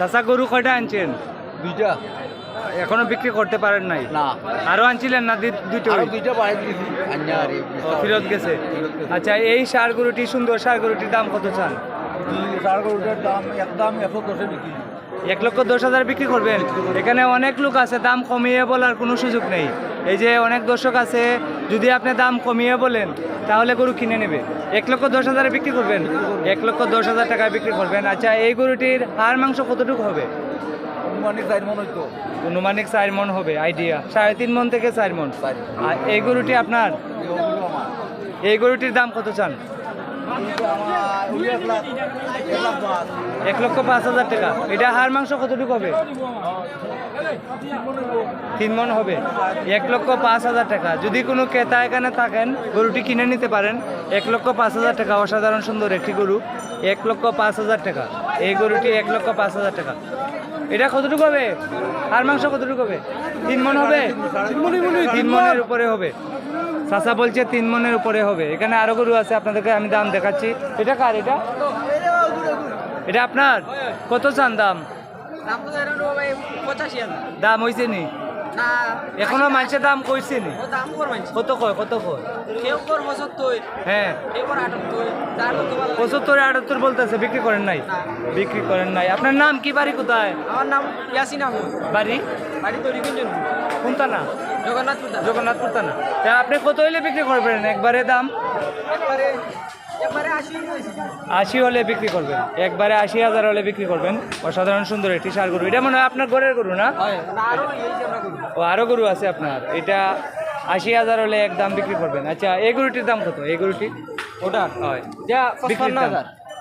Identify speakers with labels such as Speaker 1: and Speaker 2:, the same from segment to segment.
Speaker 1: চাচা গরু কয়টা আনছেন?
Speaker 2: দুইটা।
Speaker 1: এখনও বিক্রি করতে পারেন নাই?
Speaker 2: না।
Speaker 1: আরও আনছিলেন না দুটো
Speaker 2: দুইটা
Speaker 1: ফেরত গেছে। আচ্ছা এই সার গরুটি সুন্দর সার গরুটির দাম কত চান?
Speaker 2: সার গরুটার দাম একদম একশো দশে বিক্রি।
Speaker 1: এক লক্ষ দশ হাজার বিক্রি করবেন। এখানে অনেক লোক আছে দাম কমিয়ে বলার কোনো সুযোগ নেই। এই যে অনেক দর্শক আছে যদি আপনি দাম কমিয়ে বলেন তাহলে গরু কিনে নেবে। এক লক্ষ দশ হাজারে বিক্রি করবেন। এক লক্ষ দশ হাজার টাকায় বিক্রি করবেন। আচ্ছা এই গরুটির হাড় মাংস কতটুকু হবে?
Speaker 2: মানে
Speaker 1: অনুমানিক চার মন হবে আইডিয়া সাড়ে তিন মন থেকে চার মন। আর এই গরুটি আপনার?
Speaker 2: এই
Speaker 1: গরুটির দাম কত চান?
Speaker 2: এক
Speaker 1: লক্ষ পাঁচ হাজার টাকা। এটা হাড় মাংস কতটুকু হবে? তিন মন হবে। এক লক্ষ পাঁচ হাজার টাকা। যদি কোনো ক্রেতা এখানে থাকেন, গরুটি কিনে নিতে পারেন, এক লক্ষ পাঁচ হাজার টাকা। অসাধারণ সুন্দর একটি গরু। এক লক্ষ পাঁচ হাজার টাকা। এই গরুটি এক লক্ষ পাঁচ হাজার টাকা। এটা কতটুকু হবে? হাড় মাংস কতটুকু হবে? তিন মন হবে? তিন মনের উপরে হবে। চাচা বলছে তিন মনের উপরে হবে। এখানে আরও গরু আছে আপনাদেরকে আমি দাম দেখাচ্ছি। এটা কার এটা? এটা আপনার? কত চান দাম?
Speaker 3: দাম
Speaker 1: হয়েছে না? এখনও মানুষের দাম কইছে নি কত কয় কত কয়?
Speaker 3: কেউ কর পঁচাত্তর।
Speaker 1: হ্যাঁ। পঁচাত্তর আটাত্তর বলতেছে বিক্রি করেন নাই? বিক্রি করেন নাই। আপনার নাম কি বাড়ি কোথায়?
Speaker 3: আমার নাম ইয়াসিন আহমদ।
Speaker 1: বাড়ি?
Speaker 3: বাড়ি তৈরি কিনছেন
Speaker 1: কোনটা না
Speaker 3: জগন্নাথপুর
Speaker 1: জগন্নাথপুর না তা আপনি কত হইলে বিক্রি করবেন? একবারে দাম?
Speaker 3: একবারে আশি
Speaker 1: হলে বিক্রি করবেন। একবারে আশি হাজার হলে বিক্রি করবেন। অসাধারণ সুন্দর একটি সার গরু। এটা মনে হয় আপনার ঘরের গরু না? ও আরও গরু আছে আপনার। এটা আশি হাজার হলে এক দাম বিক্রি করবেন। আচ্ছা এই গরুটির দাম কত? এই গরুটি?
Speaker 3: ওটা?
Speaker 1: হয়।
Speaker 3: যা
Speaker 1: বিক্রির দাম।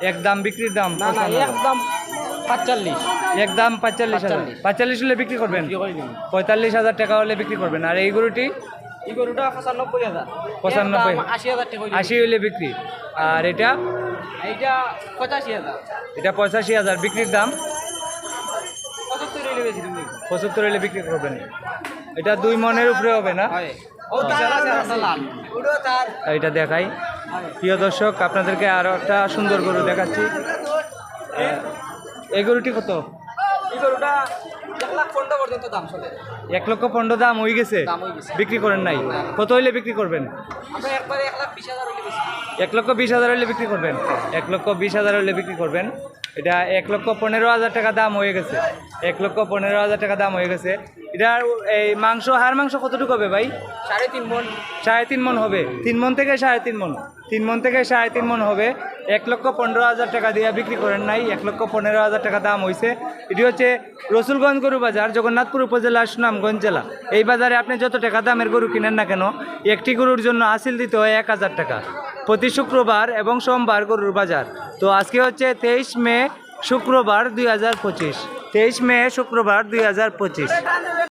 Speaker 1: এক দাম বিক্রির দাম
Speaker 3: না না
Speaker 1: 55,000
Speaker 3: একদম পাঁচচল্লিশ।
Speaker 1: এক দাম পাঁচচল্লিশ হাজার।
Speaker 3: 45
Speaker 1: পাঁচচল্লিশ হলে বিক্রি করবেন? পঁয়তাল্লিশ হাজার টাকা হলে বিক্রি করবেন। আর এই গরুটি?
Speaker 3: এই গরুটা পঁচানব্বই হাজার।
Speaker 1: পঁচানব্বই।
Speaker 3: আশি হাজার টাকা
Speaker 1: আশি হলে বিক্রি। আর এটা?
Speaker 3: এইটা পঁচাশি হাজার।
Speaker 1: এটা পঁচাশি হাজার। বিক্রির দাম?
Speaker 3: পঁচাত্তর হইলে বেশি
Speaker 1: পঁচাত্তর হলে বিক্রি করবেন। এটা দুই মনের উপরে হবে না?
Speaker 3: হয়।
Speaker 1: এটা দেখাই। প্রিয় দর্শক আপনাদেরকে আরও একটা সুন্দর গরু দেখাচ্ছি। এই গরুটি কত?
Speaker 3: এক
Speaker 1: লক্ষ পনেরো দাম হয়ে গেছে?
Speaker 3: দাম হয়ে গেছে।
Speaker 1: বিক্রি করেন নাই। কত হইলে বিক্রি করবেন? এক লক্ষ বিশ হাজার হলে বিক্রি করবেন। এক লক্ষ বিশ হাজার হলে বিক্রি করবেন। এটা এক লক্ষ পনেরো হাজার টাকা দাম হয়ে গেছে। এক লক্ষ পনেরো হাজার টাকা দাম হয়ে গেছে। এটা এই মাংস হাড় মাংস কতটুকু হবে ভাই?
Speaker 3: সাড়ে তিন মন।
Speaker 1: সাড়ে তিন মন হবে। তিন মন থেকে সাড়ে তিন মন। তিন মন থেকে সাড়ে তিন মন হবে। এক লক্ষ পনেরো হাজার টাকা দিয়ে বিক্রি করেন নাই, এক লক্ষ পনেরো হাজার টাকা দাম হয়েছে এটি হচ্ছে রসুলগঞ্জ গরু বাজার, জগন্নাথপুর উপজেলার সুনামগঞ্জ জেলা। এই বাজারে আপনি যত টাকা দামের গরু কিনেন না কেন, একটি গরুর জন্য হাসিল দিতে হয় এক হাজার টাকা। প্রতি শুক্রবার এবং সোমবার গরুর বাজার। তো আজকে হচ্ছে তেইশ মে শুক্রবার দুই হাজার পঁচিশ। তেইশ মে শুক্রবার দুই হাজার পঁচিশ।